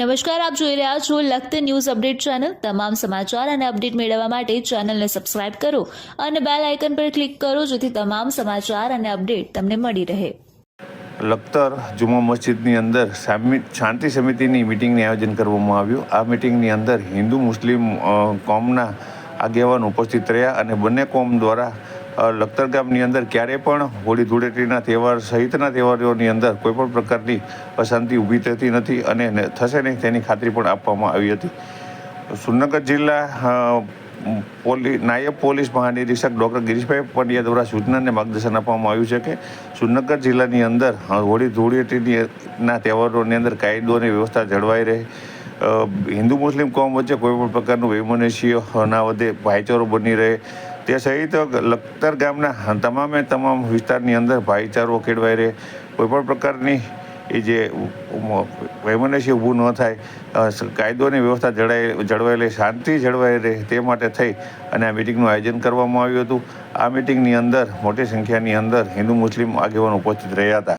નમસ્કાર, આપ જોઈ રહ્યા છો લખત ન્યૂઝ અપડેટ ચેનલ. તમામ સમાચાર અને અપડેટ મેળવવા માટે ચેનલને સબસ્ક્રાઇબ કરો અને બેલ આઇકન પર ક્લિક કરો જેથી તમામ સમાચાર અને અપડેટ તમને મળી રહે. લખતર જુમા મસ્જિદની અંદર શાંતિ સમિતિની મિટિંગનું આયોજન કરવામાં આવ્યું. આ મિટિંગની અંદર હિન્દુ, મુસ્લિમ કોમના આગેવાન ઉપસ્થિત રહ્યા અને બંને કોમ દ્વારા લખતર ગામની અંદર ક્યારેય પણ હોળી ધૂળેટીના તહેવાર સહિતના તહેવારોની અંદર કોઈપણ પ્રકારની અશાંતિ ઊભી થતી નથી અને થશે નહીં તેની ખાતરી પણ આપવામાં આવી હતી. સુરનગર જિલ્લા પોલીસ નાયબ પોલીસ મહાનિરીક્ષક ડૉક્ટર ગિરીશભાઈ પંડ્યા દ્વારા સૂચનાને માર્ગદર્શન આપવામાં આવ્યું છે કે સુરનગર જિલ્લાની અંદર હોળી ધૂળેટીની તહેવારોની અંદર કાયદો અને વ્યવસ્થા જળવાઈ રહે. હિન્દુ મુસ્લિમ કોમ વચ્ચે કોઈપણ પ્રકારનું વૈમનસ્ય ના વધે ભાઈચારો બની રહે. તે સહિત લખતર ગામના તમામે તમામ વિસ્તારની અંદર ભાઈચારો કેળવાઈ રહે. કોઈપણ પ્રકારની એ જે વૈમનસ્ય ઊભું ન થાય અ, સ- કાયદો અને વ્યવસ્થા જળવાઈ જળવાઈ રહે શાંતિ જળવાઈ રહે તે માટે થઈ અને આ મિટિંગનું આયોજન કરવામાં આવ્યું હતું. આ મિટિંગની અંદર મોટી સંખ્યાની અંદર હિન્દુ મુસ્લિમ આગેવાન ઉપસ્થિત રહ્યા હતા.